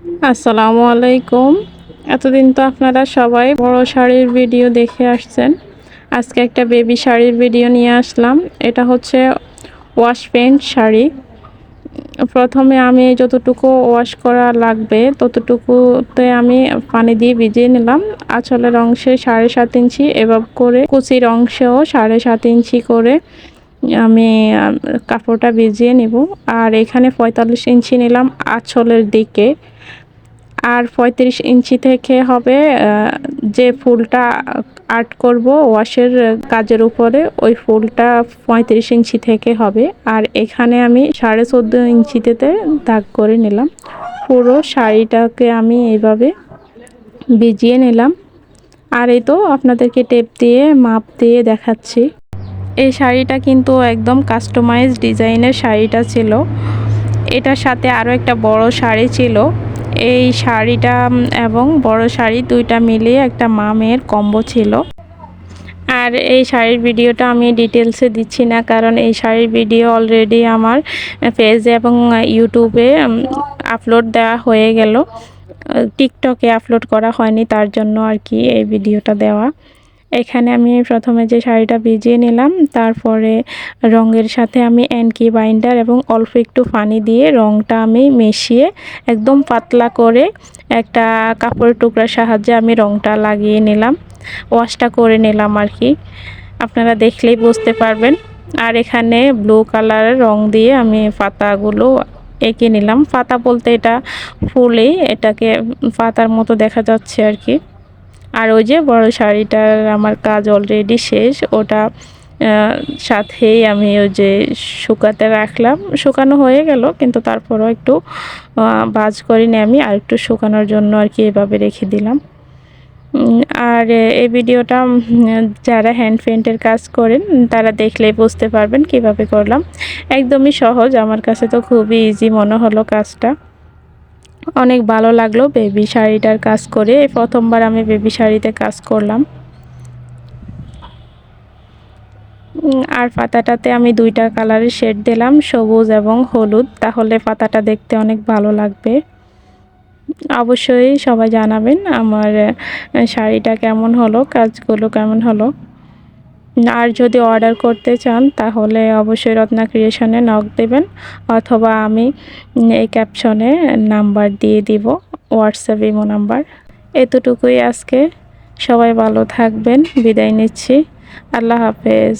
আসসালামু আলাইকুম। এতদিন তো আপনারা সবাই বড় শাড়ির ভিডিও দেখে আসছেন। আজকে একটা বেবি শাড়ির ভিডিও নিয়ে আসলাম। এটা হচ্ছে ওয়াশ পেন্ট শাড়ি। প্রথমে আমি যতটুকু ওয়াশ করা লাগবে ততটুকুতে আমি পানি দিয়ে ভিজিয়ে নিলাম। আঁচলের অংশে সাড়ে সাত ইঞ্চি এভাবে করে, কুচির অংশেও সাড়ে সাত ইঞ্চি করে আমি কাপড়টা ভিজিয়ে নেব। আর এখানে পঁয়তাল্লিশ ইঞ্চি নিলাম আঁচলের দিকে। আর পঁয়ত্রিশ ইঞ্চি থেকে হবে যে ফুলটা আর্ট করব ওয়াশের কাজের উপরে, ওই ফুলটা পঁয়ত্রিশ ইঞ্চি থেকে হবে। আর এখানে আমি সাড়ে চোদ্দ ইঞ্চিতে দাগ করে নিলাম। পুরো শাড়িটাকে আমি এইভাবে ভিজিয়ে নিলাম। আর এই তো আপনাদেরকে টেপ দিয়ে, মাপ দিয়ে দেখাচ্ছি। এই শাড়িটা কিন্তু একদম কাস্টমাইজ ডিজাইনের শাড়িটা ছিল। এটার সাথে আরও একটা বড় শাড়ি ছিল। এই শাড়িটা এবং বড় শাড়ি দুইটা মিলিয়ে একটা মামের কম্বো ছিল। আর এই শাড়ির ভিডিওটা আমি ডিটেলসে দিচ্ছি না, কারণ এই শাড়ির ভিডিও অলরেডি আমার ফেসে এবং ইউটিউবে আপলোড দেওয়া হয়ে গেল। টিকটকে আপলোড করা হয়নি, তার জন্য আর কি এই ভিডিওটা দেওয়া। এখানে আমি প্রথমে যে শাড়িটা ভিজিয়ে নিলাম, তারপরে রঙের সাথে আমি অ্যানকি বাইন্ডার এবং অল্প একটু পানি দিয়ে রঙটা আমি মিশিয়ে একদম পাতলা করে একটা কাপড়ের টুকরার সাহায্যে আমি রঙটা লাগিয়ে নিলাম, ওয়াশটা করে নিলাম আর কি। আপনারা দেখলেই বুঝতে পারবেন। আর এখানে ব্লু কালারের রং দিয়ে আমি পাতাগুলো এঁকে নিলাম। পাতা বলতে এটা ফুলেই, এটাকে পাতার মতো দেখা যাচ্ছে আর কি। আর ওই যে বড় শাড়িটার আমার কাজ অলরেডি শেষ, ওটা সাথেই আমি ওই যে শুকাতে রাখলাম। শুকানো হয়ে গেল, কিন্তু তারপরও একটু বাজ করিনি আমি, আর একটু শুকানোর জন্য আর কি এভাবে রেখে দিলাম। আর এই ভিডিওটা যারা হ্যান্ড পেন্টের কাজ করেন, তারা দেখলেই বুঝতে পারবেন কীভাবে করলাম। একদমই সহজ, আমার কাছে তো খুবই ইজি মনে হলো কাজটা। অনেক ভালো লাগল বেবি শাড়িটার কাজ করে। এই প্রথমবার আমি বেবি শাড়িতে কাজ করলাম। আর পাতাটাতে আমি দুইটা কালারের শেড দিলাম, সবুজ এবং হলুদ। তাহলে পাতাটা দেখতে অনেক ভালো লাগবে। অবশ্যই সবাই জানাবেন আমার শাড়িটা কেমন হলো, কাজগুলো কেমন হলো। আর যদি অর্ডার করতে চান, তাহলে অবশ্যই রত্না ক্রিয়েশনে নক দেবেন, অথবা আমি এই ক্যাপশনে নাম্বার দিয়ে দিব হোয়াটসঅ্যাপ ইমো নাম্বার এতটুকুই আজকে। সবাই ভালো থাকবেন, বিদায় নিচ্ছি। আল্লাহ হাফেজ।